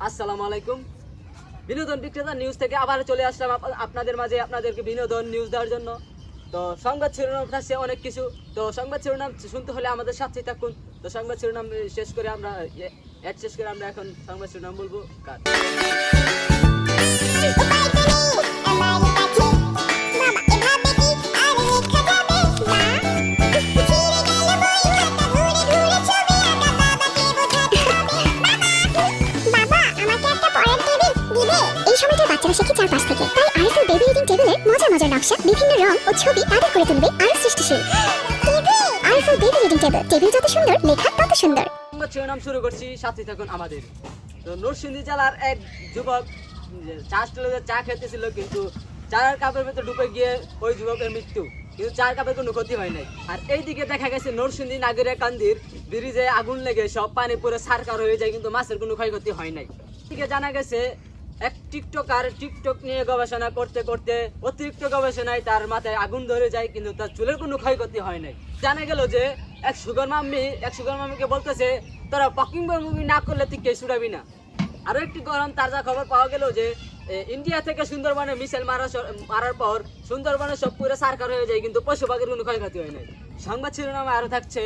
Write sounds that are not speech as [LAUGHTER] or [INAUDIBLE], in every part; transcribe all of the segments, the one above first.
আসসালামু আলাইকুম। বিনোদন বিক্রেতা নিউজ থেকে আবার চলে আসলাম আপ- আপনাদের মাঝে আপনাদেরকে বিনোদন নিউজ দেওয়ার জন্য। তো সংবাদ শিরোনাম থাকছে অনেক কিছু। তো সংবাদ শিরোনাম শুনতে হলে আমাদের সাথে থাকুন। তো সংবাদ শিরোনাম শেষ করে আমরা অ্যাড শেষ করে আমরা এখন সংবাদ শিরোনাম বলব। কাট। [LAUGHS] শেখে চারপাশ থেকে? তাই আরএফএল বেবি রিডিং টেবিলের মজার মজার নকশা, বিভিন্ন রং ও ছবি তাদের করে তুলবে আরও সৃষ্টিশীল। RFL baby reading table table যত সুন্দর, লেখা তত সুন্দর। সংবাদ শিরোনাম শুরু করছি সাথে থাকুন আমাদের। তো নরসিংদী জেলার এক যুবক চা স্টলে চা খেতেছিল, কিন্তু চার কাপের ভেতর ঢুকে গিয়ে ওই যুবকের মৃত্যু। কিন্তু চার কাপের কোনো ক্ষতি হয় নাই। আর এইদিকে দেখা গেছে, নরসিংদী নাগের কান্দির ব্রিজে আগুন লেগে সব পানি পুরো সারকার হয়ে যায়, কিন্তু মাছের কোনো ক্ষয়ক্ষতি হয় নাই। এদিকে জানা গেছে এক টিকটকার টিকটক নিয়ে গবেষণা করতে করতে অতিরিক্ত গবেষণায় তার মাথায় আগুন ধরে যায়, কিন্তু তার চুলের কোনো ক্ষয়ক্ষতি হয় নাই। জানা গেল যে এক সুগার মাম্মি, এক সুগার মাম্মিকে বলতেছে, তোরা পাকিং মুভি না করলে তুই কে ছুড়াবি না। আরও একটি গরম তাজা খবর পাওয়া গেল যে ইন্ডিয়া থেকে সুন্দরবনে মিসাইল মারা মারার পর সুন্দরবনে সব পুরো সারকার হয়ে যায়, কিন্তু পশু পাখির কোনো ক্ষয়ক্ষতি হয় নাই। সংবাদ শিরোনামে আরও থাকছে,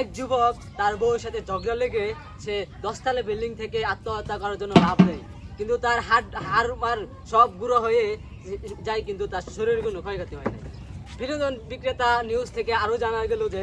এক যুবক তার বউয়ের সাথে ঝগড়া লেগে সে দশতলা বিল্ডিং থেকে আত্মহত্যা করার জন্য লাভ নেই। কিন্তু তার হাড় হাড় মার সব গুঁড়ো হয়ে যায় কিন্তু তার শরীরের কোনো ক্ষয়ক্ষতি হয় নাই। বিনোদন বিক্রেতা নিউজ থেকে আরও জানা গেল যে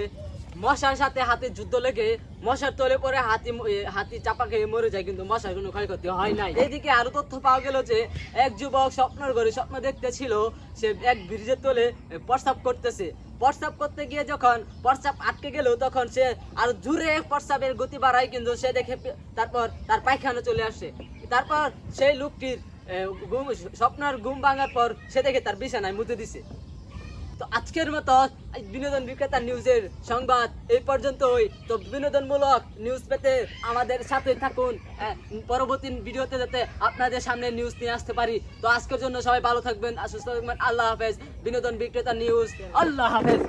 মশার সাথে হাতির যুদ্ধ লেগে মশার তলে পরে হাতি হাতি চাপা খেয়ে মরে যায় কিন্তু মশার কোনো ক্ষয়ক্ষতি হয় নাই। এইদিকে আরও তথ্য পাওয়া গেল যে এক যুবক স্বপ্নের ঘরে স্বপ্ন দেখতেছিল সে এক ব্রিজের তলে এ, প্রস্রাব করতেছে। প্রস্রাব করতে গিয়ে যখন প্রস্রাব আটকে গেল, তখন সে আর জোরে প্রস্রাবের গতি বাড়ায়, কিন্তু সে দেখে তারপর তার পায়খানা চলে আসে। তারপর সেই লোকটির ঘুম স্বপ্নের ঘুম ভাঙার পর সে দেখে তার বিছানায় মুতে দিছে। তো আজকের মতো বিনোদন বিক্রেতা নিউজের সংবাদ এই পর্যন্তই তো বিনোদনমূলক নিউজ পেতে আমাদের সাথে থাকুন। আহ, পরবর্তী ভিডিওতে যাতে আপনাদের সামনে নিউজ নিয়ে আসতে পারি। তো আজকের জন্য সবাই ভালো থাকবেন সুস্থ থাকবেন। আল্লাহ হাফেজ। বিনোদন বিক্রেতা নিউজ। আল্লাহ হাফেজ।